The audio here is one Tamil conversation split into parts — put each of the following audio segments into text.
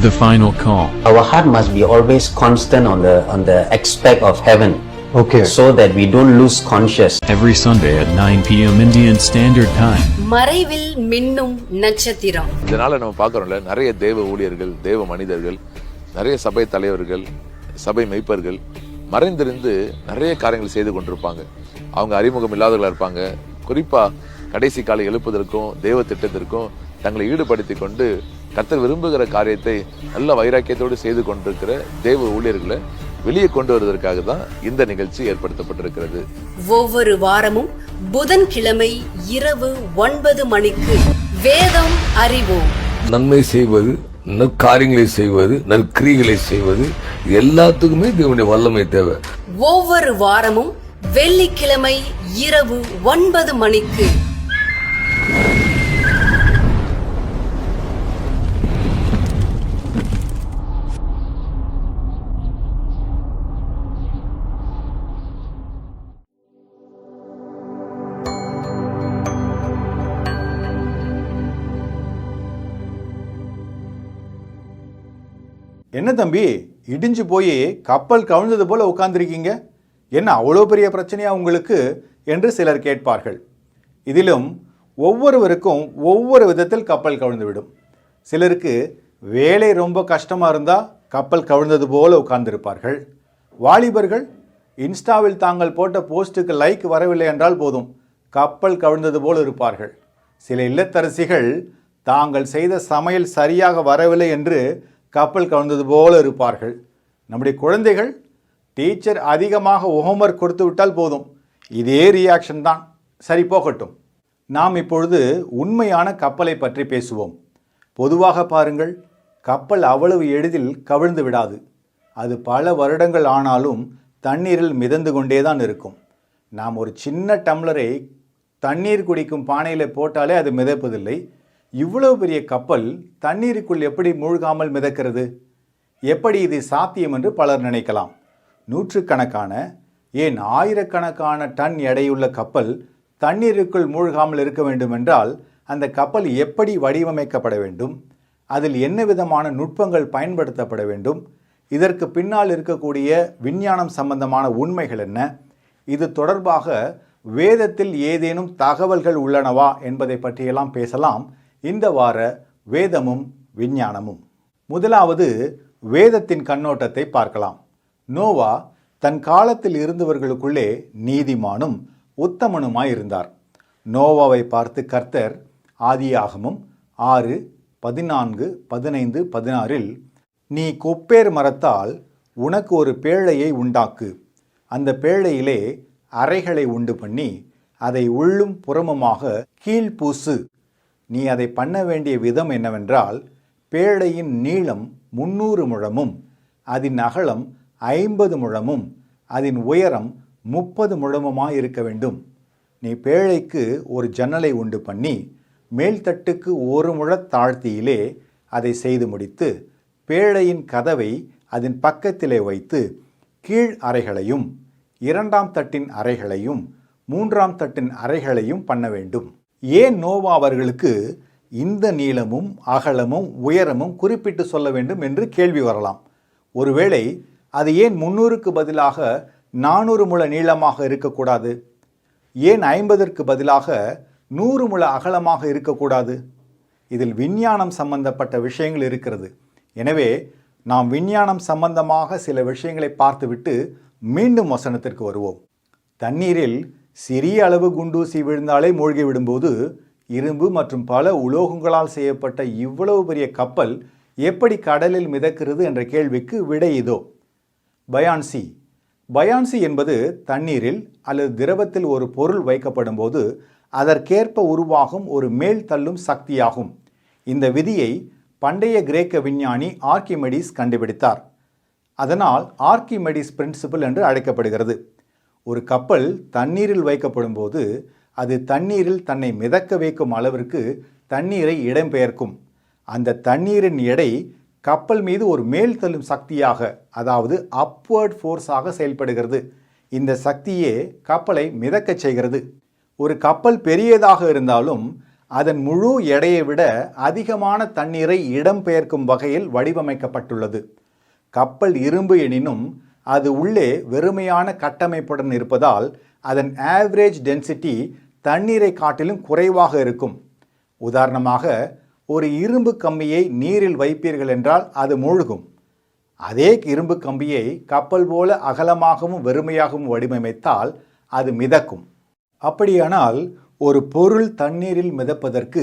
The final call. Our heart must be always constant on the on the aspect of heaven Okay. so that we don't lose conscious. Every Sunday at 9 p.m. Indian Standard Time. மறைவில் மின்னும் நட்சத்திரம் இதனால நம்ம பார்க்குறோம்ல நிறைய தேவ ஊழியர்கள் தேவ மனிதர்கள் நிறைய சபை தலைவர்கள் சபை மெய்ப்பர்கள் மறைந்திருந்து நிறைய காரியங்கள் செய்து கொண்டிருப்பாங்க அவங்க அறிமுகம் இல்லாதவர்களாக இருப்பாங்க குறிப்பா கடைசி காலை எழுப்புதற்கும் தேவ திட்டத்திற்கும் தங்களை ஈடுபடுத்தி கொண்டு கர்த்தர் விரும்புகிற காரியத்தை நல்ல வைராக்கியத்தோடு செய்து கொண்டிருக்கிற தேவ ஊழியர்களை வெளியே கொண்டு வருவதற்காக தான் இந்த நிகழ்ச்சி ஏற்படுத்தப்பட்டிருக்கிறது. ஒவ்வொரு வாரமும் புதன்கிழமை இரவு ஒன்பது மணிக்கு வேதம் அறிவோம். நன்மை செய்வது நற்காரியங்களை செய்வது நற்கிரிகளை செய்வது எல்லாத்துக்குமே தேவனுடைய வல்லமை தேவை. ஒவ்வொரு வாரமும் வெள்ளிக்கிழமை இரவு ஒன்பது மணிக்கு என்ன தம்பி? இடிஞ்சு போய் கப்பல் கவிழ்ந்தது போல உட்கார்ந்துருக்கீங்க? என்ன அவ்வளோ பெரிய பிரச்சனையா உங்களுக்கு? என்று சிலர் கேட்பார்கள். இதிலும் ஒவ்வொருவருக்கும் ஒவ்வொரு விதத்தில் கப்பல் கவிழ்ந்துவிடும் சிலருக்கு வேலை ரொம்ப கஷ்டமாக இருந்தால் கப்பல் கவிழ்ந்தது போல உட்கார்ந்திருப்பார்கள். வாலிபர்கள் இன்ஸ்டாவில் தாங்கள் போட்ட போஸ்ட்டுக்கு லைக் வரவில்லை என்றால் போதும். கப்பல் கவிழ்ந்தது போல இருப்பார்கள். சில இல்லத்தரசிகள் தாங்கள் செய்த சமையல் சரியாக வரவில்லை என்று கப்பல் கவிழ்ந்தது போல இருப்பார்கள். நம்முடைய குழந்தைகள் டீச்சர் அதிகமாக ஹோம்ஒர்க் கொடுத்து விட்டால் போதும். இதே ரியாக்ஷன் தான். சரி போகட்டும். நாம் இப்பொழுது உண்மையான கப்பலை பற்றி பேசுவோம். பொதுவாக பாருங்கள் கப்பல் அவ்வளவு எளிதில் கவிழ்ந்து விடாது. அது பல வருடங்கள் ஆனாலும் தண்ணீரில் மிதந்து கொண்டே தான் இருக்கும். நாம் ஒரு சின்ன டம்ளரை தண்ணீர் குடிக்கும் பானையில் போட்டாலே அது மிதப்பதில்லை. இவ்வளவு பெரிய கப்பல் தண்ணீருக்குள் எப்படி மூழ்காமல் மிதக்கிறது? எப்படி இது சாத்தியம் என்று பலர் நினைக்கலாம். நூற்றுக்கணக்கான ஏன் ஆயிரக்கணக்கான டன் எடையுள்ள கப்பல் தண்ணீருக்குள் மூழ்காமல் இருக்க வேண்டுமென்றால் அந்த கப்பல் எப்படி வடிவமைக்கப்பட வேண்டும்? அதில் என்ன விதமான நுட்பங்கள் பயன்படுத்தப்பட வேண்டும்? இதற்கு பின்னால் இருக்கக்கூடிய விஞ்ஞானம் சம்பந்தமான உண்மைகள் என்ன? இது தொடர்பாக வேதத்தில் ஏதேனும் தகவல்கள் உள்ளனவா என்பதை பற்றியெல்லாம் பேசலாம். இந்த வார வேதமும் விஞ்ஞானமும். முதலாவது வேதத்தின் கண்ணோட்டத்தை பார்க்கலாம். நோவா தன் காலத்தில் இருந்தவர்களுக்குள்ளே நீதிமானும் உத்தமனுமாயிருந்தார் நோவாவை பார்த்து கர்த்தர் ஆதியாகமும் ஆறு பதினான்கு பதினைந்து பதினாறில் நீ கொப்பேர் மரத்தால் உனக்கு ஒரு பேழையை உண்டாக்கு. அந்த பேழையிலே அறைகளை உண்டு பண்ணி அதை உள்ளும் புறமுமாக கீழ்பூசு. நீ அதை பண்ண வேண்டிய விதம் என்னவென்றால் பேழையின் நீளம் முன்னூறு முழமும் அதன் அகலம் ஐம்பது முழமும் அதன் உயரம் முப்பது முழமுமாய் இருக்க வேண்டும். நீ பேழைக்கு ஒரு ஜன்னலை உண்டு பண்ணி மேல்தட்டுக்கு ஒரு முழத் தாழ்த்தியிலே அதை செய்து முடித்து பேழையின் கதவை அதன் பக்கத்திலே வைத்து கீழ் அறைகளையும் இரண்டாம் தட்டின் அறைகளையும் மூன்றாம் தட்டின் அறைகளையும் பண்ண வேண்டும். ஏன் நோவா அவர்களுக்கு இந்த நீளமும் அகலமும் உயரமும் குறிப்பிட்டு சொல்ல வேண்டும் என்று கேள்வி வரலாம். ஒருவேளை அது ஏன் முன்னூறுக்கு பதிலாக நானூறு முழ நீளமாக இருக்கக்கூடாது? ஏன் ஐம்பதற்கு பதிலாக நூறு முழ அகலமாக இருக்கக்கூடாது? இதில் விஞ்ஞானம் சம்பந்தப்பட்ட விஷயங்கள் இருக்கிறது. எனவே நாம் விஞ்ஞானம் சம்பந்தமாக சில விஷயங்களை பார்த்துவிட்டு மீண்டும் வசனத்திற்கு வருவோம். தண்ணீரில் சிறிய அளவு குண்டூசி விழுந்தாலே மூழ்கி விடும்போது இரும்பு மற்றும் பல உலோகங்களால் செய்யப்பட்ட இவ்வளவு பெரிய கப்பல் எப்படி கடலில் மிதக்கிறது என்ற கேள்விக்கு விடை இதோ. பயான்சி. பயான்சி என்பது தண்ணீரில் அல்லது திரவத்தில் ஒரு பொருள் வைக்கப்படும் போது அதற்கேற்ப உருவாகும் ஒரு மேல் தள்ளும் சக்தியாகும். இந்த விதியை பண்டைய கிரேக்க விஞ்ஞானி ஆர்கிமெடிஸ் கண்டுபிடித்தார். அதனால் ஆர்கிமெடிஸ் பிரின்சிபல் என்று அழைக்கப்படுகிறது. ஒரு கப்பல் தண்ணீரில் வைக்கப்படும் போது அது தண்ணீரில் தன்னை மிதக்க வைக்கும் அளவிற்கு தண்ணீரை இடம்பெயர்க்கும். அந்த தண்ணீரின் எடை கப்பல் மீது ஒரு மேல் தள்ளும் சக்தியாக அதாவது அப்வர்ட் ஃபோர்ஸாக செயல்படுகிறது. இந்த சக்தியே கப்பலை மிதக்கச் செய்கிறது. ஒரு கப்பல் பெரியதாக இருந்தாலும் அதன் முழு எடையை விட அதிகமான தண்ணீரை இடம்பெயர்க்கும் வகையில் வடிவமைக்கப்பட்டுள்ளது. கப்பல் இரும்பு எனினும் அது உள்ளே வெறுமையான கட்டமைப்புடன் இருப்பதால் அதன் ஆவரேஜ் டென்சிட்டி தண்ணீரை காட்டிலும் குறைவாக இருக்கும். உதாரணமாக ஒரு இரும்பு கம்பியை நீரில் வைப்பீர்கள் என்றால் அது மூழ்கும். அதே இரும்பு கம்பியை கப்பல் போல அகலமாகவும் வெறுமையாகவும் வடிவமைத்தால் அது மிதக்கும். அப்படியானால் ஒரு பொருள் தண்ணீரில் மிதப்பதற்கு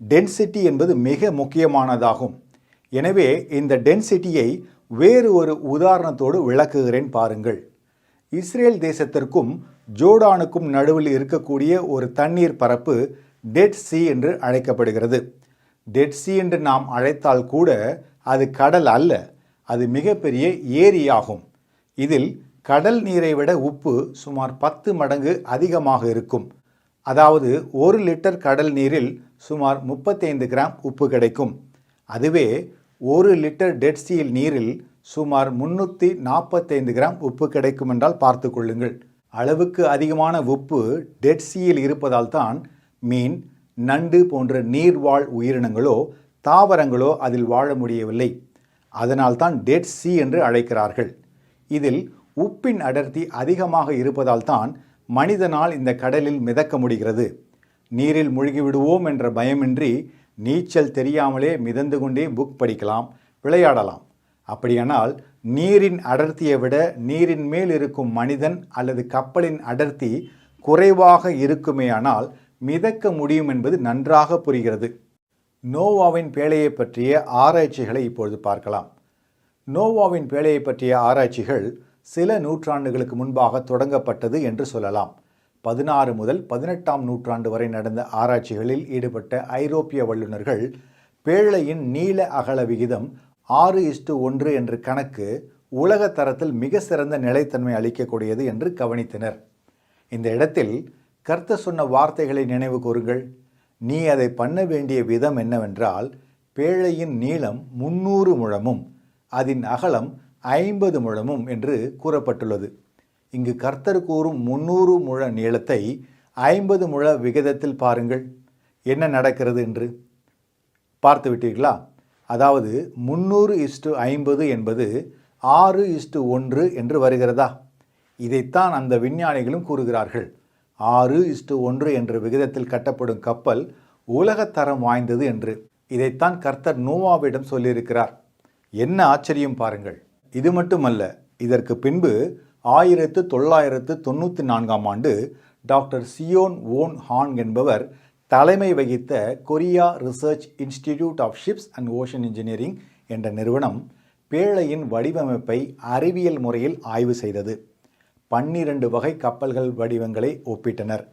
டென்சிட்டி என்பது மிக முக்கியமானதாகும். எனவே இந்த டென்சிட்டியை வேறு ஒரு உதாரணத்தோடு விளக்குகிறேன் பாருங்கள். இஸ்ரேல் தேசத்திற்கும் ஜோர்டானுக்கும் நடுவில் இருக்கக்கூடிய ஒரு தண்ணீர் பரப்பு டெட் சி என்று அழைக்கப்படுகிறது. டெட் சி என்று நாம் அழைத்தால் கூட அது கடல் அல்ல அது மிகப்பெரிய ஏரியாகும். இதில் கடல் நீரை விட உப்பு சுமார் பத்து மடங்கு அதிகமாக இருக்கும். அதாவது ஒரு லிட்டர் கடல் நீரில் சுமார் முப்பத்தைந்து கிராம் உப்பு கிடைக்கும். அதுவே ஒரு லிட்டர் டெட் சீல் நீரில் சுமார் முன்னூற்றி நாற்பத்தைந்து கிராம் உப்பு கிடைக்கும் என்றால் பார்த்து கொள்ளுங்கள். அளவுக்கு அதிகமான உப்பு டெட் சீயில் இருப்பதால் தான் மீன் நண்டு போன்ற நீர்வாழ் உயிரினங்களோ தாவரங்களோ அதில் வாழ முடியவில்லை. அதனால்தான் டெட் சி என்று அழைக்கிறார்கள். இதில் உப்பின் அடர்த்தி அதிகமாக இருப்பதால் தான் மனிதனால் இந்த கடலில் மிதக்க முடிகிறது. நீரில் மூழ்கிவிடுவோம் என்ற பயமின்றி நீச்சல் தெரியாமலே மிதந்து கொண்டே புக் படிக்கலாம் விளையாடலாம். அப்படியானால் நீரின் அடர்த்தியை விட நீரின் மேல் இருக்கும் மனிதன் அல்லது கப்பலின் அடர்த்தி குறைவாக இருக்குமேயானால் மிதக்க முடியும் என்பது நன்றாக புரிகிறது. நோவாவின் பேழையை பற்றிய ஆராய்ச்சிகளை இப்பொழுது பார்க்கலாம். நோவாவின் பேழையை பற்றிய ஆராய்ச்சிகள் சில நூற்றாண்டுகளுக்கு முன்பாக தொடங்கப்பட்டது என்று சொல்லலாம். பதினாறு முதல் பதினெட்டாம் நூற்றாண்டு வரை நடந்த ஆராய்ச்சிகளில் ஈடுபட்ட ஐரோப்பிய வல்லுநர்கள் பேழையின் நீள அகல விகிதம் ஆறு இஸ்டு ஒன்று என்ற கணக்கு உலக தரத்தில் மிக சிறந்த நிலைத்தன்மை அளிக்கக்கூடியது என்று கவனித்தனர். இந்த இடத்தில் கர்த்த சொன்ன வார்த்தைகளை நினைவு கூறுங்கள். நீ அதை பண்ண வேண்டிய விதம் என்னவென்றால் பேழையின் நீளம் முன்னூறு முழமும் அதன் அகலம் ஐம்பது முழமும் என்று கூறப்பட்டுள்ளது. இங்கு கர்த்தர் கூறும் முன்னூறு முழ நீளத்தை ஐம்பது முழ விகிதத்தில் பாருங்கள். என்ன நடக்கிறது என்று? பார்த்து விட்டீர்களா? அதாவது முன்னூறு இஸ்டு ஐம்பது என்பது ஆறு இஸ்டு ஒன்று என்று வருகிறதா? இதைத்தான் அந்த விஞ்ஞானிகளும் கூறுகிறார்கள். ஆறு இஸ்டு ஒன்று என்ற விகிதத்தில் கட்டப்படும் கப்பல் உலகத்தரம் வாய்ந்தது என்று. இதைத்தான் கர்த்தர் நோவாவிடம் சொல்லியிருக்கிறார். என்ன ஆச்சரியம் பாருங்கள். இது மட்டுமல்ல இதற்கு பின்பு ஆயிரத்து தொள்ளாயிரத்து தொண்ணூற்றி நான்காம் ஆண்டு டாக்டர் சியோன் ஓன் ஹான் என்பவர் தலைமை வகித்த Korea research institute of ships and ocean engineering என்ற நிறுவனம் பேழையின் வடிவமைப்பை அறிவியல் முறையில் ஆய்வு செய்தது. பன்னிரண்டு வகை கப்பல்கள் வடிவங்களை ஒப்பிட்டனர்.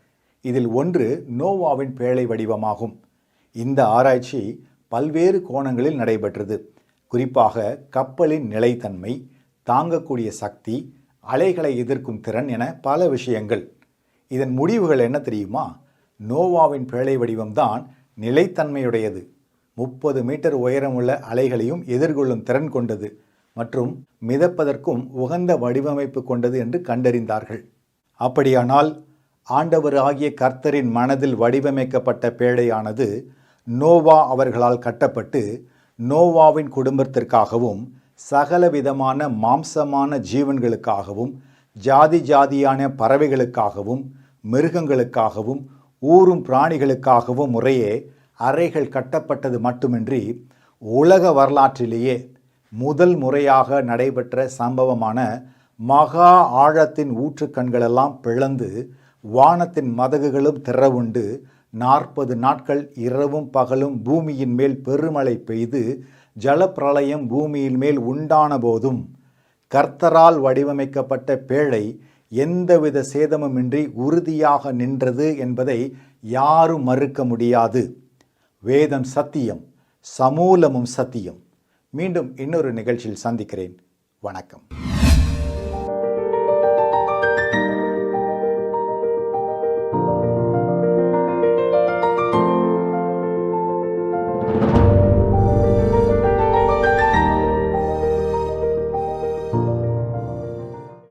இதில் ஒன்று நோவாவின் பேழை வடிவமாகும். இந்த ஆராய்ச்சி பல்வேறு கோணங்களில் நடைபெற்றது. குறிப்பாக கப்பலின் நிலைத்தன்மை தாங்கக்கூடிய சக்தி அலைகளை எதிர்க்கும் திறன் என பல விஷயங்கள். இதன் முடிவுகள் என்ன தெரியுமா? நோவாவின் பேழை வடிவம்தான் நிலைத்தன்மையுடையது. முப்பது மீட்டர் உயரமுள்ள அலைகளையும் எதிர்கொள்ளும் திறன் கொண்டது மற்றும் மிதப்பதற்கும் உகந்த வடிவமைப்பு கொண்டது என்று கண்டறிந்தார்கள். அப்படியானால் ஆண்டவர் ஆகிய கர்த்தரின் மனதில் வடிவமைக்கப்பட்ட பேழையானது நோவா அவர்களால் கட்டப்பட்டு நோவாவின் குடும்பத்திற்காகவும் சகல விதமான மாம்சமான ஜீவன்களுக்காகவும் ஜாதி ஜாதியான பறவைகளுக்காகவும் மிருகங்களுக்காகவும் ஊறும் பிராணிகளுக்காகவும் முறையே அறைகள் கட்டப்பட்டது மட்டுமின்றி உலக வரலாற்றிலேயே முதல் முறையாக நடைபெற்ற சம்பவமான மகா ஆழத்தின் ஊற்றுக்கண்களெல்லாம் பிளந்து வானத்தின் மதகுகளும் திறவுண்டு நாற்பது நாட்கள் இரவும் பகலும் பூமியின் மேல் பெருமழை பெய்து ஜலப்பிரளயம் பூமியின் மேல் உண்டான போதும் கர்த்தரால் வடிவமைக்கப்பட்ட பேழை எந்தவித சேதமுமின்றி உறுதியாக நின்றது என்பதை யாரும் மறுக்க முடியாது. வேதம் சத்தியம் சமூலமும் சத்தியம். மீண்டும் இன்னொரு நிகழ்ச்சியில் சந்திக்கிறேன். வணக்கம்.